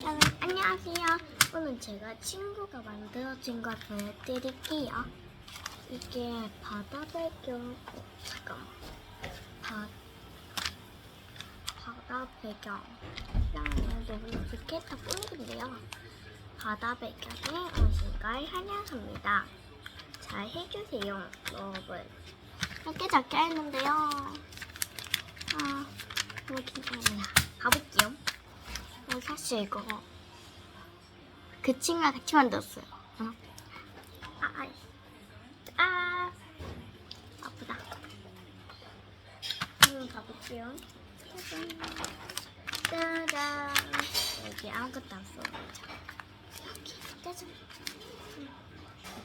안녕하세요. 오늘 제가 친구가 만들어준 걸 보여드릴게요. 이게 바다 배경 어, 잠깐 바 바다 배경랑 너무 이렇게 다 꾸미는데요. 바다 배경에 오신 걸 환영합니다. 잘 해주세요, 여러분. 이렇게 적혀 있는데요. 아, 너무 긴장돼요. 가볼게요. 어, 사실 이거 그 친구가 같이 만들었어요. 어? 아, 아, 아, 아프다. 한번 가볼게요. 짜잔. 여기 아무것도 안 써요. 여기 짜잔.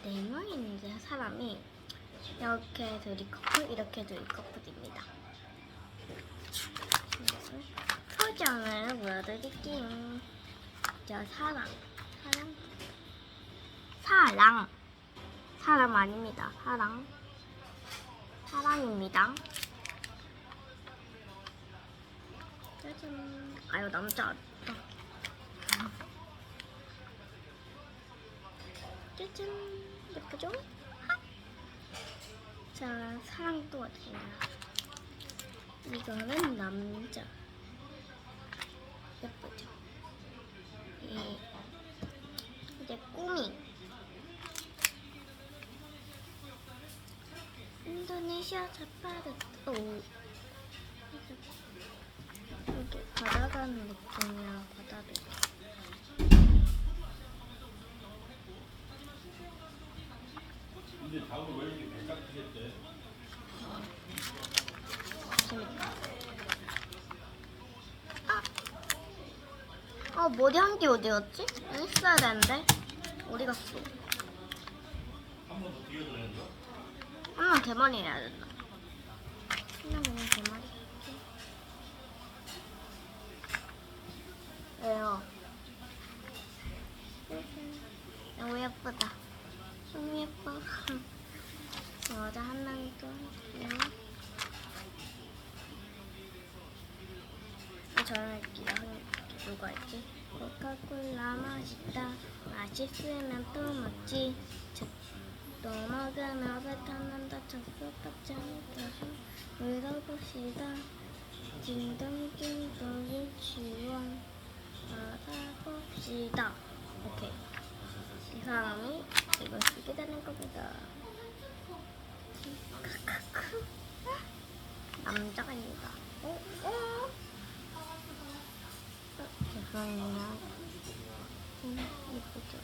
네명 있는데 사람이 이렇게 둘이 커플, 이렇게 둘이 커플입니다. 표정을 보여드릴게요. 저 사랑, 사랑, 사랑, 사람 아닙니다. 사랑, 사랑입니다. 짜잔. 아유 남자 같다. 짜잔. 예쁘죠? 하! 자, 사랑 또 어디냐? 이거는 남자. 예쁘죠? 이 이제 꾸미. 인도네시아 자파르트. 오. 이렇게 바다 가는 느낌이야, 바 아! 어, 머리 한 개 어디였지? 있어야 되는데. 어디 갔어? 한번더 뒤에 들어야 돼? 한명 대머리 해야 된다. 그냥 대머리. 왜요? 너무 예쁘다. 너무 예뻐. 여자 한또 할게요. 아, 저는 할게요. 누가 했지? 코카콜라 맛있다. 맛있으면 또 먹지. 저- 또 먹으면 배 타는다. 척수값 잘못해서 물어봅시다. 딩동딩동 유치원 알아봅시다. 오케이. 이 사람이 이걸 쓰게 되는 겁니다. 남자입니다. 어? 어? 어, 죄송해요. 음, 이쁘죠?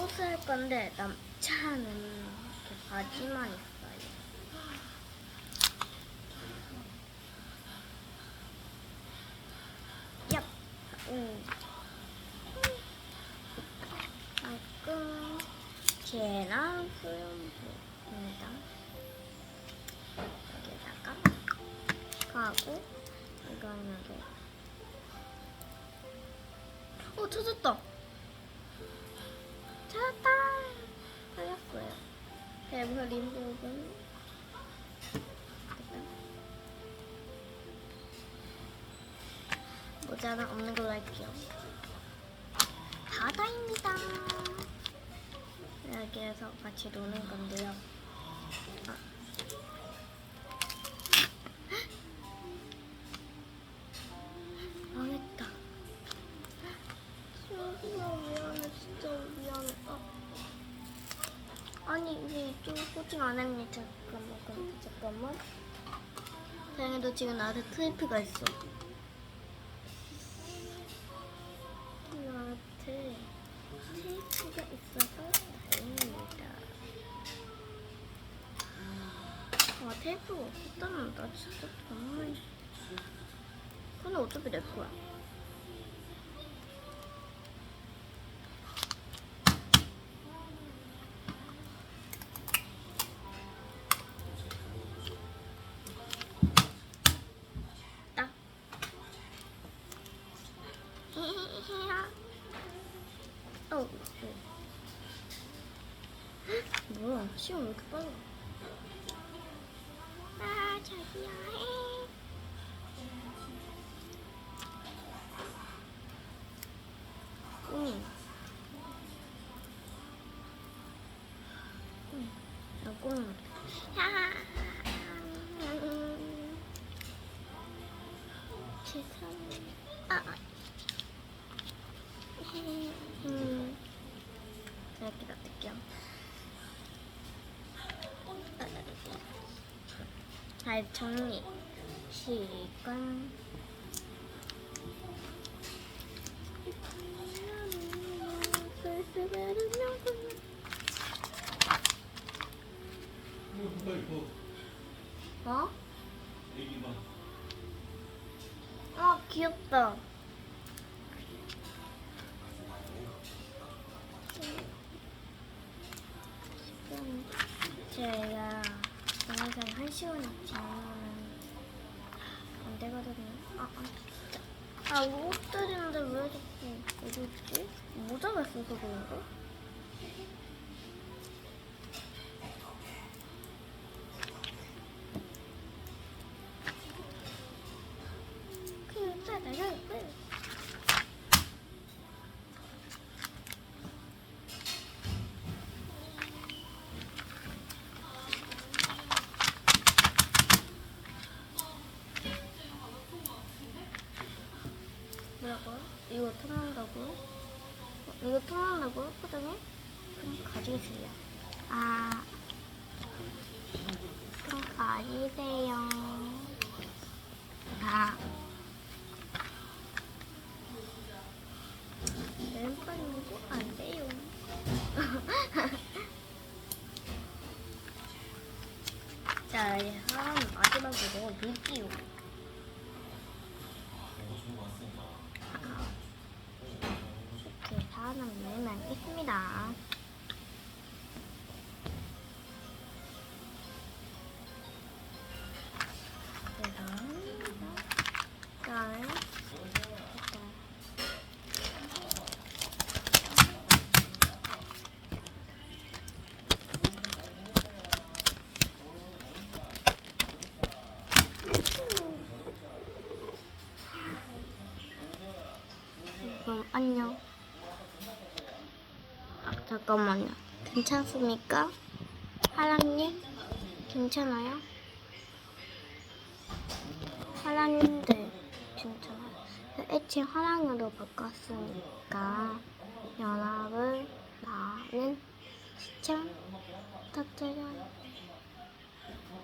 옷을 할 건데 남자는 이렇게 바지만 있어요. 얍. 음. 가끔 계란 수염 가고 이건 여기. 어 찾았다. 찾았다. 찾았어요. 배부린 부분. 모자는 없는 걸로 할게요. 바다입니다. 여기에서 같이 노는 건데요. 코팅 안 했니? 잠깐만 그럼 잠깐만. 다행히도 지금 나한테 테이프가 있어. 나한테 테이프가 있어서 다행입니다. 아 테이프가 없었다면 나 진짜 정말. 근데 어차피 내 거야. 시험 왜 이렇게 빨라? 아 자기야 해. 아. 음. 이렇게 놔둘게요. 잘 정리. 시간. 어? 아 귀엽다. 제가 영상 한 시간이 지나면 안 되거든요. 아, 아 진짜. 아 이거 옷들인데 왜 자꾸 어디 있지? 모자가 있어서 그런가? 어, 이거 통한다고요? 했거든요? 그럼 가지겠어요. 아, 그럼 가지세요. 아. 왼팔이 뭐안 돼요. 자, 이제 한 마지막으로 루비오. 이렇게 있습니다. 괜찮습니까? 하랑님? 괜찮아요? 하랑님들 괜찮아요. 애칭 하랑으로 바꿨으니까 여러분 나는 시청 부탁드려요.